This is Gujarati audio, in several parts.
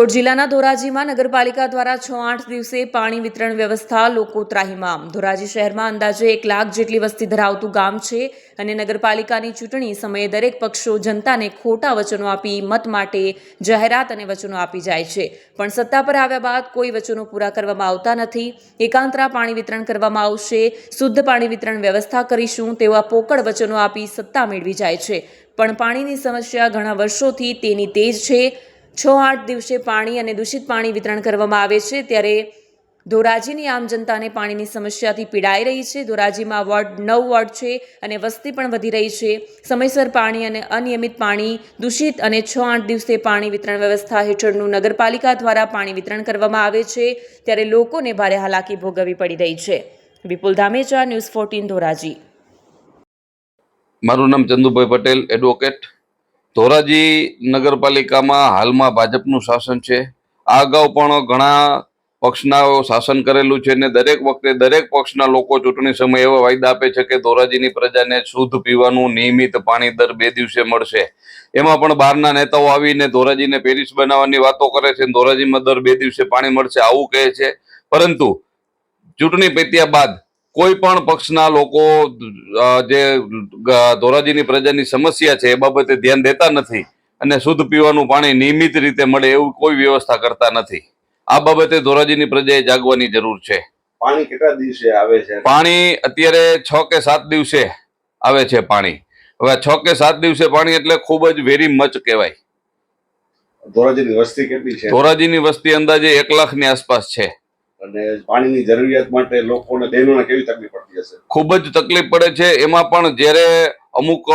રાજકોટ જિલ્લાના ધોરાજીમાં નગરપાલિકા દ્વારા છ આઠ દિવસે પાણી વિતરણ વ્યવસ્થા લોકો ત્રાહિમામ ધોરાજી શહેરમાં અંદાજે એક લાખ જેટલી વસ્તી ધરાવતું ગામ છે અને નગરપાલિકાની ચૂંટણી સમયે દરેક પક્ષો જનતાને ખોટા વચનો આપી મત માટે જાહેરાત અને વચનો આપી જાય છે. પણ સત્તા પર આવ્યા બાદ કોઈ વચનો પૂરા કરવામાં આવતા નથી. એકાંતરા પાણી વિતરણ કરવામાં આવશે. શુદ્ધ પાણી વિતરણ વ્યવસ્થા કરીશું તેવા પોકળ વચનો આપી સત્તા મેળવી જાય છે. પણ પાણીની સમસ્યા ઘણા વર્ષોથી તેની તેજ છે. છ આઠ દિવસે પાણી અને દૂષિત પાણી વિતરણ કરવામાં આવે છે, ત્યારે ધોરાજીની આમ જનતાને પાણીની સમસ્યાથી પીડાઈ રહી છે. ધોરાજીમાં વોર્ડ નવ વોર્ડ છે અને વસ્તી પણ વધી રહી છે. સમયસર પાણી અને અનિયમિત પાણી, દૂષિત અને છ આઠ દિવસે પાણી વિતરણ વ્યવસ્થા હેઠળનું નગરપાલિકા દ્વારા પાણી વિતરણ કરવામાં આવે છે, ત્યારે લોકોને ભારે હાલાકી ભોગવવી પડી રહી છે. Vipul Dhamecha, news fourteen Dhoraji. મારું નામ ચંદુભાઈ પટેલ, એડવોકેટ. ધોરાજી નગરપાલિકામાં હાલમાં ભાજપનું શાસન છે. આ અગાઉ પણ ઘણા પક્ષના શાસન કરેલું છે ને દરેક વખતે દરેક પક્ષના લોકો ચૂંટણી સમયે એવા વાયદા આપે છે કે ધોરાજીની પ્રજાને શુદ્ધ પીવાનું નિયમિત પાણી દર બે દિવસે મળશે. એમાં પણ બહારના નેતાઓ આવીને ધોરાજીને પેરિસ બનાવવાની વાતો કરે છે ધોરાજીમાં દર બે દિવસે પાણી મળશે આવું કહે છે. પરંતુ ચૂંટણી પત્યા બાદ કોઈ પણ પક્ષના લોકો જે ધોરાજીની પ્રજાની સમસ્યા છે એ બાબતે ધ્યાન દેતા નથી અને શુદ્ધ પીવાનું પાણી નિયમિત રીતે મળે એવું કોઈ વ્યવસ્થા કરતા નથી. આ બાબતે ધોરાજીની પ્રજાએ જાગવાની જરૂર છે. પાણી કેટલા દિવસે આવે છે? પાણી અત્યારે છ કે સાત દિવસે આવે છે પાણી. હવે છ કે સાત દિવસે પાણી એટલે ખૂબ જ વેરી મચ કહેવાય. ધોરાજીની વસ્તી કેટલી છે? ધોરાજીની વસ્તી અંદાજે એક લાખની આસપાસ છે. અને પાણીની જરૂરિયાત માટે લોકોને બહેનોને કેવી તકલીફ પડતી હશે? ખૂબ જ તકલીફ પડે છે. એમાં પણ જ્યારે અમુક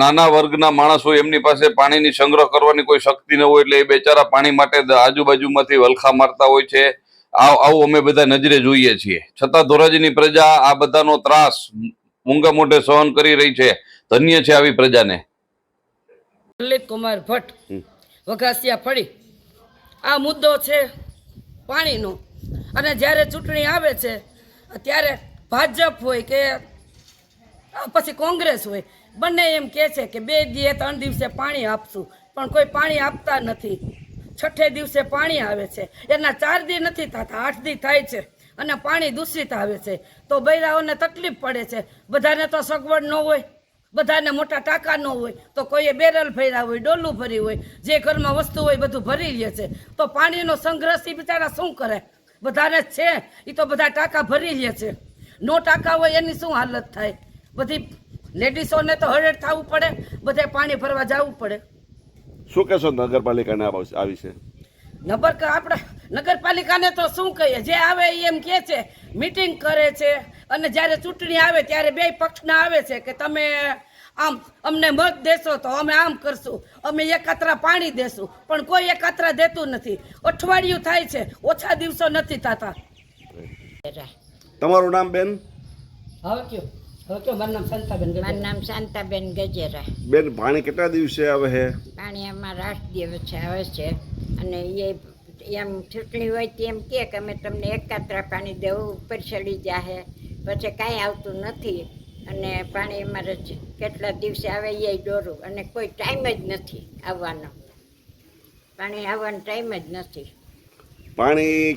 નાના વર્ગના માણસ હોય એમની પાસે પાણીની સંગ્રહ કરવાની કોઈ શક્તિ ન હોય એટલે એ બેચારા પાણી માટે આજુબાજુમાંથી વલખા મારતા હોય છે. આવું અમે બધા નજરે જોઈએ છીએ. છતાં ધોરાજીની પ્રજા આ બધાનો ત્રાસ મૂંગા મોઢે સહન કરી રહી છે. ધન્ય છે આવી પ્રજાને. લલિત કુમાર ભટ્ટ વઘાસિયા ફળી. આ મુદ્દો છે પાણીનો. અને જ્યારે ચૂંટણી આવે છે, ત્યારે ભાજપ હોય કે પછી કોંગ્રેસ હોય, બંને એમ કહે છે કે બે દિવસે ત્રણ દિવસે પાણી આપશું, પણ કોઈ પાણી આપતા નથી. છઠ્ઠે દિવસે પાણી આવે છે. એના ચાર દી નથી થતા, આઠ દી થાય છે અને પાણી દૂષિત આવે છે. તો બૈરાઓને તકલીફ પડે છે. બધાને તો સગવડ ન હોય, બધાને મોટા ટાંકા ન હોય, તો કોઈએ બેરલ ભર્યા હોય, ડોલું ભર્યું હોય, જે ઘરમાં વસ્તુ હોય બધું ભરી લે છે. તો પાણીનો સંઘર્ષ એ બિચારા શું કરે? બધાને છે. એ તો બધા ટાંકા ભરી લે છે. નો ટાંકા હોય એની શું હાલત થાય? બધી લેડીસોને તો હરેડ થવું પડે બધે પાણી ભરવા જવું પડે. શું કહેશો નગરપાલિકાને આ વિશે? નબર કે આપણે નગરપાલિકાને તો શું કહીએ? જે આવે એ એમ કહે છે મીટિંગ કરે છે અને જ્યારે ચૂંટણી આવે ત્યારે બે પક્ષના આવે છે કે તમે આમ અમને મત દેશો તો અમે આમ કરશું. અમે એકાત્રા પાણી દેશું. પણ કોઈ એકાત્રા દેતું નથી. અઠવાડિયું થાય છે. ઓછા દિવસો નથી થતા. તમારું નામ બેન? હવે કયો? હવે કયો? મારું નામ શાંતાબેન મારું નામ શાંતાબેન ગજેરા. બેન પાણી કેટલા દિવસે આવે છે પાણી અમારા આઠ દિવસ આવે છે. અને એ એમ ચૂંટણી હોય તેમ એમ કે અમે તમને એકાત્રા પાણી દેવું. ઉપર ચડી જાહે. પછી કાંઈ આવતું નથી. અને પાણી અમારે કેટલા દિવસે આવે એ દોરું. અને કોઈ ટાઈમ જ નથી આવવાનો. પાણી આવવાનો ટાઈમ જ નથી. પાણી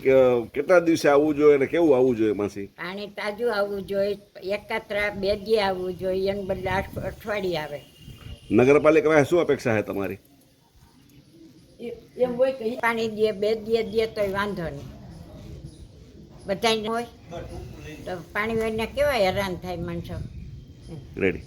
કેટલા દિવસે આવવું જોઈએ અને કેવું આવવું જોઈએ માસી? પાણી તાજું આવવું જોઈએ એકાત્રા બે દી આવવું જોઈએ એને બદલે અઠવાડિયે આવે. નગરપાલિકા શું અપેક્ષા છે તમારી? એમ હોય કે પાણી દે બે દે દે તોય વાંધો નહીં. બધાને હોય? તો પાણી વગરના કેવા હેરાન થાય માણસો? Ready.